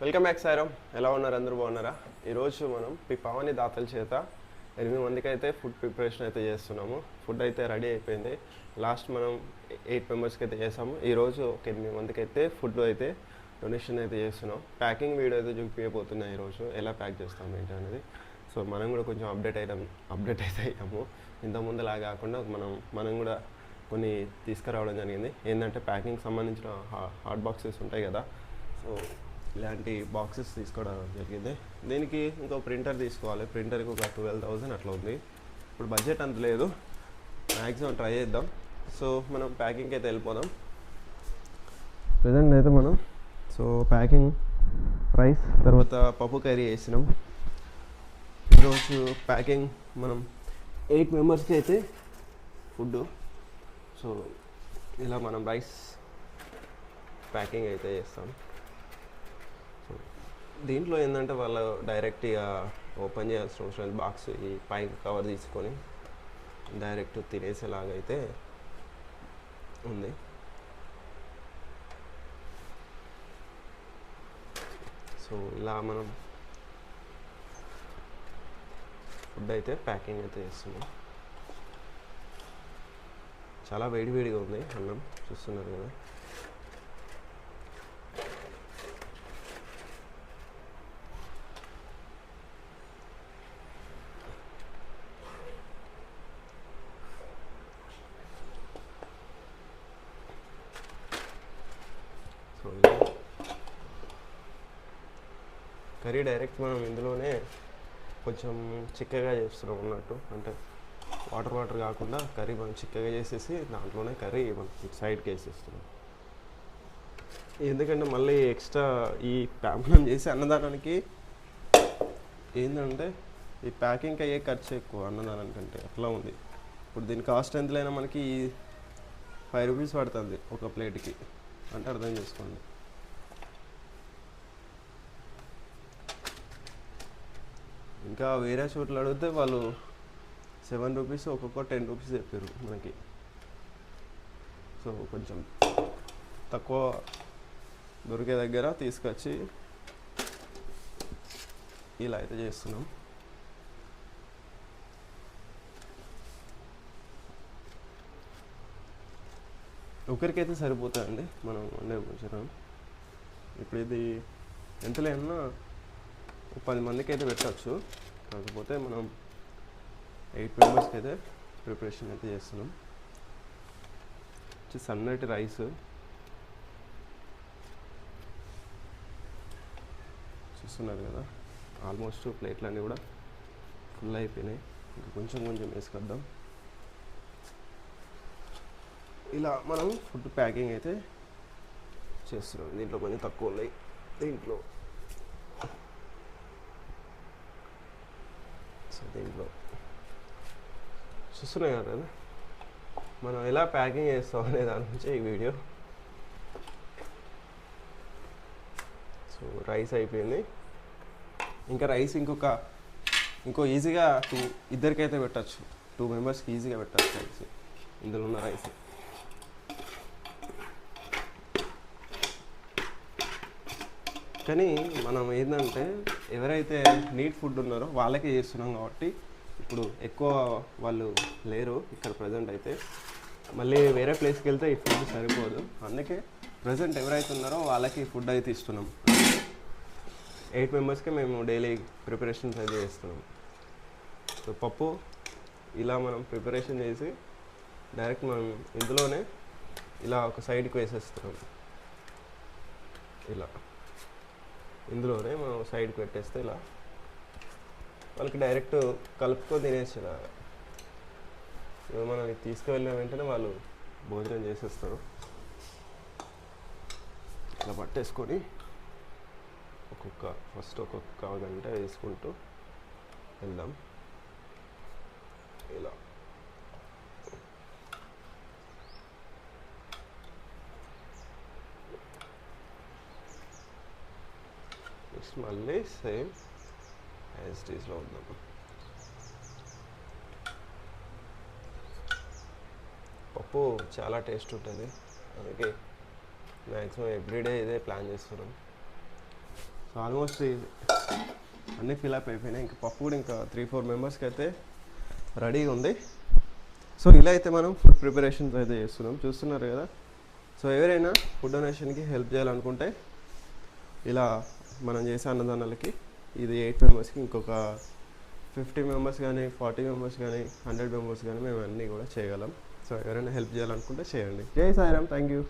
Welcome back సారం ఎలా ఉన్నారు? అందరూ బాగున్నారా? ఈరోజు మనం పి పవని దాతల చేత ఎనిమిది మందికి అయితే ఫుడ్ ప్రిపరేషన్ అయితే చేస్తున్నాము. ఫుడ్ అయితే రెడీ అయిపోయింది. లాస్ట్ మనం ఎయిట్ మెంబర్స్కి అయితే చేసాము. ఈరోజు ఒక ఎనిమిది మందికి అయితే ఫుడ్ అయితే డొనేషన్ అయితే చేస్తున్నాం. ప్యాకింగ్ వీడియో అయితే చూపించబోతున్నాయి ఈరోజు. ఎలా ప్యాక్ చేస్తాం ఏంటి అనేది. సో మనం కూడా కొంచెం అప్డేట్ అయ్యాం అప్డేట్ అయితే అయ్యాము. ఇంతకుముందులా కాకుండా మనం మనం కూడా కొన్ని తీసుకురావడం జరిగింది. ఏంటంటే ప్యాకింగ్ సంబంధించిన హాట్ బాక్సెస్ ఉంటాయి కదా. సో ఇలాంటి బాక్సెస్ తీసుకోవడం జరిగింది. దీనికి ఇంకో ప్రింటర్ తీసుకోవాలి. ప్రింటర్కి ఒక ట్వెల్వ్ థౌజండ్ అట్లా ఉంది. ఇప్పుడు బడ్జెట్ అంత లేదు. మ్యాక్సిమం ట్రై చేద్దాం. సో మనం ప్యాకింగ్కి అయితే వెళ్ళిపోదాం. ప్రజెంట్ అయితే మనం సో ప్యాకింగ్ రైస్ తర్వాత పప్పు కర్రీ వేసినాం ఈరోజు ప్యాకింగ్ మనం ఎయిట్ మెంబర్స్కి అయితే ఫుడ్ సో ఇలా మనం రైస్ ప్యాకింగ్ అయితే చేస్తాం. దీంట్లో ఏంటంటే వాళ్ళు డైరెక్ట్ ఇక ఓపెన్ చేయాల్సిన అవసరం బాక్స్ ఈ పైన కవర్ తీసుకొని డైరెక్ట్ తినేసేలాగా అయితే ఉంది. సో ఇలా మనం ఫుడ్ అయితే ప్యాకింగ్ అయితే చేస్తున్నాం. చాలా వేడి వేడిగా ఉంది అన్నం చూస్తున్నారు కదా. సో కర్రీ డైరెక్ట్ మనం ఇందులోనే కొంచెం చిక్కగా చేస్తున్నాం అన్నట్టు. అంటే వాటర్ వాటర్ కాకుండా కర్రీ మనం చిక్కగా చేసేసి దాంట్లోనే కర్రీ మనం సైడ్కి వేసేస్తున్నాం. ఎందుకంటే మళ్ళీ ఎక్స్ట్రా ఈ ప్యాంపులం చేసి అన్నదానానికి ఏంటంటే ఈ ప్యాకింగ్కి అయ్యే ఖర్చు ఎక్కువ అన్నదానం కంటే. అట్లా ఉంది. ఇప్పుడు దీని కాస్ట్ ఎంతలైనా మనకి ఫైవ్ రూపీస్ పడుతుంది ఒక ప్లేట్కి. అంటే అర్థం చేసుకోండి. ఇంకా వేరే చోట్ల అడిగితే వాళ్ళు సెవెన్ రూపీస్ ఒక్కొక్క టెన్ రూపీస్ చెప్పారు మనకి. సో కొంచెం తక్కువ దొరికే దగ్గర తీసుకొచ్చి ఇలా అయితే చేస్తున్నాం. ఒకరికైతే సరిపోతాయండి. మనం వండే భోజనం ఇప్పుడు ఇది ఎంత లేదన్నా పది మందికి అయితే పెట్టచ్చు. కాకపోతే మనం ఎయిట్ మెంబర్స్కి అయితే ప్రిపరేషన్ అయితే చేస్తున్నాం. వచ్చి సన్నటి రైస్. చూస్తున్నారు కదా ఆల్మోస్ట్ ప్లేట్లన్నీ కూడా ఫుల్ అయిపోయినాయి. ఇంకా కొంచెం కొంచెం వేసుకొద్దాం. ఇలా మనం ఫుడ్ ప్యాకింగ్ అయితే చేస్తున్నాం. దీంట్లో కొంచెం తక్కువ ఉన్నాయి. దీంట్లో సో దీంట్లో చూస్తున్నాయి కదా మనం ఎలా ప్యాకింగ్ చేస్తాం అనే దాని గురించి ఈ వీడియో. సో రైస్ అయిపోయింది. ఇంకా రైస్ ఇంకొక ఇంకో ఈజీగా టూ ఇద్దరికైతే పెట్టచ్చు. టూ మెంబర్స్కి ఈజీగా పెట్టచ్చు రైస్. ఇందులో ఉన్న రైస్. కానీ మనం ఏంటంటే ఎవరైతే నీట్ ఫుడ్ ఉన్నారో వాళ్ళకే చేస్తున్నాం కాబట్టి ఇప్పుడు ఎక్కువ వాళ్ళు లేరు ఇక్కడ ప్రజెంట్ అయితే. మళ్ళీ వేరే ప్లేస్కి వెళ్తే ఈ ఫుడ్ సరిపోదు. అందుకే ప్రజెంట్ ఎవరైతే ఉన్నారో వాళ్ళకి ఫుడ్ అయితే ఇస్తున్నాం. ఎయిట్ మెంబర్స్కి మేము డైలీ ప్రిపరేషన్స్ అయితే చేస్తున్నాం. సో పప్పు ఇలా మనం ప్రిపరేషన్ చేసి డైరెక్ట్ మనం ఇందులోనే ఇలా ఒక సైడ్కి వేసేస్తున్నాం. ఇలా. ఇందులోనే మనం సైడ్కి పెట్టేస్తే ఇలా వాళ్ళకి డైరెక్ట్ కలుపుకొని తినేసి ఇలాగా మనం ఇది తీసుకువెళ్ళిన వెంటనే వాళ్ళు భోజనం చేసేస్తారు. ఇలా పట్టేసుకొని ఒక్కొక్క ఫస్ట్ ఒక్కొక్క గంట వేసుకుంటూ వెళ్దాం ఇలా నెక్స్ట్ మళ్ళీ సేమ్ యాజ్ ఉందాము పప్పు చాలా టేస్ట్ ఉంటుంది అందుకే మ్యాక్సిమం ఎవ్రీడే ఇదే ప్లాన్ చేస్తున్నాం సో ఆల్మోస్ట్ అన్నీ ఫిలప్ అయిపోయినాయి. ఇంకా పప్పు కూడా ఇంకా త్రీ ఫోర్ మెంబర్స్కి అయితే రెడీగా ఉంది. సో ఇలా అయితే మనం ఫుడ్ ప్రిపరేషన్స్ అయితే చేస్తున్నాం. చూస్తున్నారు కదా? సో ఎవరైనా ఫుడ్ డొనేషన్కి హెల్ప్ చేయాలనుకుంటే ఇలా మనం చేసే అన్నదానాలకి ఇది ఎయిట్ మెంబర్స్కి ఇంకొక ఫిఫ్టీ మెంబర్స్ కానీ ఫార్టీ మెంబర్స్ కానీ హండ్రెడ్ మెంబర్స్ కానీ మేము అన్నీ కూడా చేయగలం. సో ఎవరైనా హెల్ప్ చేయాలనుకుంటే చేయండి. జై సాయిరామ్. Thank you